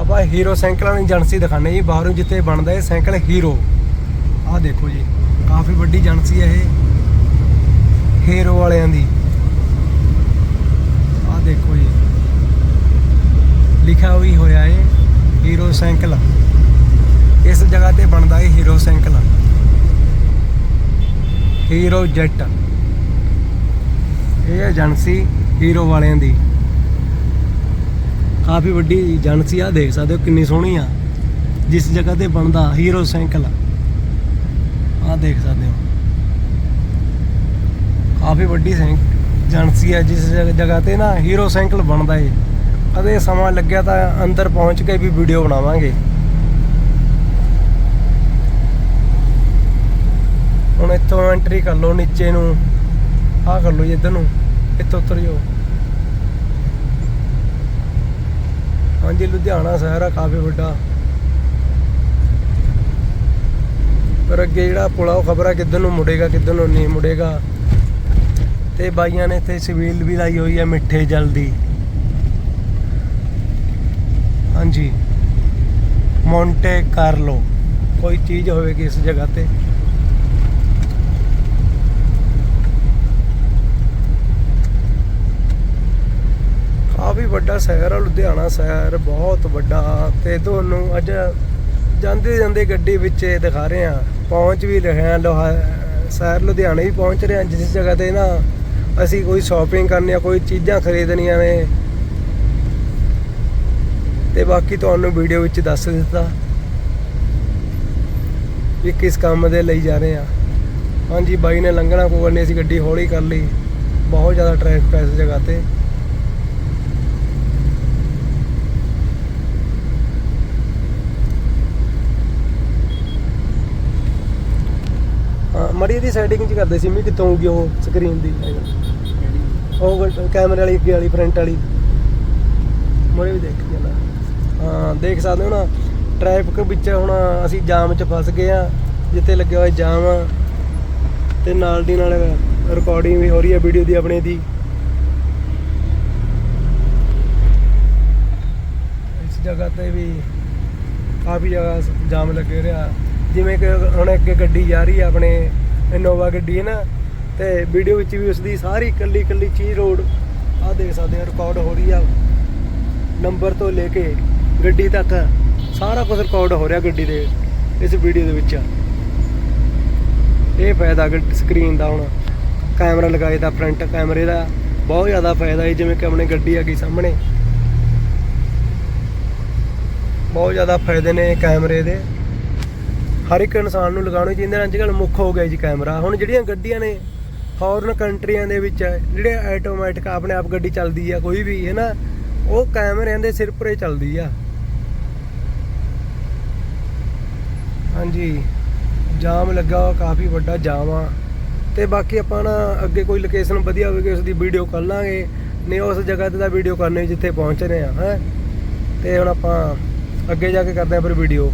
ਆਪਾਂ ਹੀਰੋ ਸਾਈਕਲਾਂ ਦੀ ਏਜੰਸੀ ਦਿਖਾਣੇ ਜੀ, ਬਾਹਰੋਂ ਜਿੱਥੇ ਬਣਦਾ ਇਹ ਸਾਈਕਲ ਹੀਰੋ। ਆਹ ਦੇਖੋ ਜੀ, ਕਾਫੀ ਵੱਡੀ ਏਜੰਸੀ ਹੈ ਇਹ। ਹੀਰੋ ਵਾਲਿਆਂ ਦੀ। ਦੇਖੋ ਜੀ। ਲਿਖਿਆ ਵੀ ਹੋਇਆ ਹੈ ਹੀਰੋ ਸਾਈਕਲ ਇਸ ਜਗ੍ਹਾ ਤੇ ਬਣਦਾ ਹੈ ਹੀਰੋ ਸਾਈਕਲ ਹੀਰੋ ਜੈਟ। ਇਹ ਏਜੰਸੀ ਹੀਰੋ ਵਾਲਿਆਂ ਦੀ। ਕਾਫੀ ਵੱਡੀ ਏਜੰਸੀ ਆ, ਦੇਖ ਸਕਦੇ ਹੋ ਕਿੰਨੀ ਸੋਹਣੀ ਆ। ਜਿਸ ਜਗ੍ਹਾ ਤੇ ਬਣਦਾ ਹੀਰੋ ਸਾਈਕਲ ਆ ਦੇਖ ਸਕਦੇ ਹੋ। ਕਾਫੀ ਵੱਡੀ ਸਾਈਕ- ਏਜੰਸੀ ਹੈ, ਜਿਸ ਜਗ੍ਹਾ ਤੇ ਨਾ ਹੀਰੋ ਸਾਈਕਲ ਬਣਦਾ ਏ। ਕਦੇ ਸਮਾਂ ਲੱਗਿਆ ਤਾਂ ਅੰਦਰ ਪਹੁੰਚ ਕੇ ਵੀ ਵੀਡੀਓ ਬਣਾਵਾਂਗੇ। ਹੁਣ ਇੱਥੋਂ ਐਂਟਰੀ ਕਰ ਲਓ ਨੀਚੇ ਨੂੰ। ਆਹ ਕਰ ਲਓ ਜੀ ਇੱਧਰ ਨੂੰ। ਇੱਥੋਂ ਉਤਰ ਜਾਓ। ਹਾਂਜੀ, ਲੁਧਿਆਣਾ ਸ਼ਹਿਰ ਆ, ਕਾਫੀ ਵੱਡਾ। ਪਰ ਅੱਗੇ ਜਿਹੜਾ ਪੁਲ ਆ, ਉਹ ਖਬਰ ਆ ਕਿੱਧਰ ਨੂੰ ਮੁੜੇਗਾ, ਕਿੱਧਰ ਨੂੰ ਨਹੀਂ ਮੁੜੇਗਾ। ਤੇ ਬਾਈਆਂ ਨੇ ਇੱਥੇ ਸਿਵੀਲ ਵੀ ਲਾਈ ਹੋਈ ਹੈ ਮਿੱਠੇ ਜਲ ਦੀ। ਹਾਂਜੀ। Monte Carlo. ਕੋਈ ਚੀਜ਼ ਹੋਵੇਗੀ ਇਸ ਜਗ੍ਹਾ ਤੇ। ਕਾਫੀ ਵੱਡਾ ਸ਼ਹਿਰ ਆ, ਲੁਧਿਆਣਾ ਸ਼ਹਿਰ ਬਹੁਤ ਵੱਡਾ ਤੇ ਤੁਹਾਨੂੰ ਅੱਜ ਜਾਂਦੇ ਜਾਂਦੇ ਗੱਡੀ ਵਿੱਚ ਦਿਖਾ ਰਹੇ ਆ ਪਹੁੰਚ ਵੀ ਰਹੇ ਆ ਲੋਹਾ ਸ਼ਹਿਰ ਲੁਧਿਆਣੇ ਵੀ ਪਹੁੰਚ ਰਹੇ ਆ ਜਿਸ ਜਗ੍ਹਾ ਤੇ ਨਾ ਅਸੀਂ ਕੋਈ ਸ਼ਾਪਿੰਗ ਕਰਨੀ ਆ, ਕੋਈ ਚੀਜ਼ਾਂ ਖਰੀਦਣੀਆਂ ਨੇ। ਤੇ ਬਾਕੀ ਤੁਹਾਨੂੰ ਵੀਡੀਓ ਵਿੱਚ ਦੱਸ ਦਿੱਤਾ ਵੀ ਕਿਸ ਕੰਮ ਦੇ ਲਈ ਜਾ ਰਹੇ ਆ। ਹਾਂਜੀ, ਬਾਈ ਨੇ ਲੰਘਣਾ ਕੋਲ ਨਹੀਂ, ਅਸੀਂ ਗੱਡੀ ਹੌਲੀ ਕਰ ਲਈ। ਬਹੁਤ ਜ਼ਿਆਦਾ ਟ੍ਰੈਫਿਕ ਹੈ ਇਸ ਜਗ੍ਹਾ ਤੇ ਹਾਂ ਮੜੀ ਦੀ ਸੈਟਿੰਗ ਚ ਕਰਦੇ ਸੀ ਮੈਂ ਕਿੱਥੋਂ ਆਊਗੀ ਉਹ ਸਕਰੀਨ ਦੀ। ਉਹ ਕੈਮਰੇ ਵਾਲੀ, ਅੱਗੇ ਵਾਲੀ ਫਰੰਟ ਵਾਲੀ। ਮੋਰੇ ਵੀ ਦੇਖ ਜਾਣਾ ਹਾਂ, ਦੇਖ ਸਕਦੇ ਹੋ ਨਾ ਟ੍ਰੈਫਿਕ ਵਿੱਚ ਹੁਣ ਅਸੀਂ ਜਾਮ 'ਚ ਫਸ ਗਏ ਆ ਜਿੱਥੇ ਲੱਗਿਆ ਹੋਇਆ ਜਾਮ ਆ। ਤੇ ਨਾਲ ਦੀ ਨਾਲ ਰਿਕਾਰਡਿੰਗ ਵੀ ਹੋ ਰਹੀ ਹੈ ਵੀਡੀਓ ਦੀ ਆਪਣੇ ਦੀ। ਇਸ ਜਗ੍ਹਾ ਤੇ ਵੀ ਕਾਫੀ ਜਗ੍ਹਾ ਜਾਮ ਲੱਗੇ ਰਿਹਾ। ਜਿਵੇਂ ਕਿ ਹੁਣ ਅੱਗੇ ਗੱਡੀ ਜਾ ਰਹੀ ਹੈ ਆਪਣੇ ਇਨੋਵਾ ਗੱਡੀ ਹੈ ਨਾ, ਤੇ ਵੀਡੀਓ ਵਿੱਚ ਵੀ ਉਸ ਦੀ ਸਾਰੀ ਇਕੱਲੀ ਇਕੱਲੀ ਚੀਜ਼ ਰੋਡ ਆਹ ਦੇਖ ਸਕਦੇ ਆ ਰਿਕਾਰਡ ਹੋ ਰਹੀ ਆ। ਨੰਬਰ ਤੋਂ ਲੈ ਕੇ ਗੱਡੀ ਤੱਕ ਸਾਰਾ ਕੁਝ ਰਿਕਾਰਡ ਹੋ ਰਿਹਾ ਗੱਡੀ ਦੇ, ਇਸ ਵੀਡੀਓ ਦੇ ਵਿੱਚ। ਇਹ ਫਾਇਦਾ ਗੱਡੀ ਸਕਰੀਨ ਦਾ ਹੁਣ ਕੈਮਰਾ ਲਗਾਏ ਦਾ ਫਰੰਟ ਕੈਮਰੇ ਦਾ, ਬਹੁਤ ਜ਼ਿਆਦਾ ਫਾਇਦਾ ਹੈ ਜਿਵੇਂ ਕਿ ਆਪਣੇ ਗੱਡੀ ਆ ਗਈ ਸਾਹਮਣੇ। ਬਹੁਤ ਜ਼ਿਆਦਾ ਫਾਇਦੇ ਨੇ ਕੈਮਰੇ ਦੇ। ਹਰ ਇੱਕ ਇਨਸਾਨ ਨੂੰ ਲਗਾਉਣੇ ਚਾਹੀਦੇ ਨੇ ਅੱਜ ਕੱਲ੍ਹ ਮੁੱਖ ਹੋ ਗਿਆ ਜੀ ਕੈਮਰਾ। ਹੁਣ ਜਿਹੜੀਆਂ ਗੱਡੀਆਂ ਨੇ ਫੋਰਨ ਕੰਟਰੀਆਂ ਦੇ ਵਿੱਚ ਜਿਹੜੇ ਆਟੋਮੈਟਿਕ ਆਪਣੇ ਆਪ ਗੱਡੀ ਚੱਲਦੀ ਆ ਕੋਈ ਵੀ ਹੈ ਨਾ ਉਹ ਕੈਮਰਿਆਂ ਦੇ ਸਿਰ ਪਰੇ ਚੱਲਦੀ ਆ। ਹਾਂਜੀ। ਜਾਮ ਲੱਗਾ ਹੋਇਆ, ਕਾਫੀ ਵੱਡਾ ਜਾਮ ਆ। ਤੇ ਬਾਕੀ ਆਪਾਂ ਨਾ ਅੱਗੇ ਕੋਈ ਲੋਕੇਸ਼ਨ ਵਧੀਆ ਹੋਵੇਗੀ ਉਸ ਦੀ ਵੀਡੀਓ ਕਰ ਲਾਂਗੇ। ਨਹੀਂ ਉਸ ਜਗ੍ਹਾ ਤੇ ਦਾ ਵੀਡੀਓ ਕਰਨੇ ਜਿੱਥੇ ਪਹੁੰਚ ਰਹੇ ਆ ਹੈ? ਤੇ ਹੁਣ ਆਪਾਂ ਅੱਗੇ ਜਾ ਕੇ ਕਰਦੇ ਆ ਫਿਰ ਵੀਡੀਓ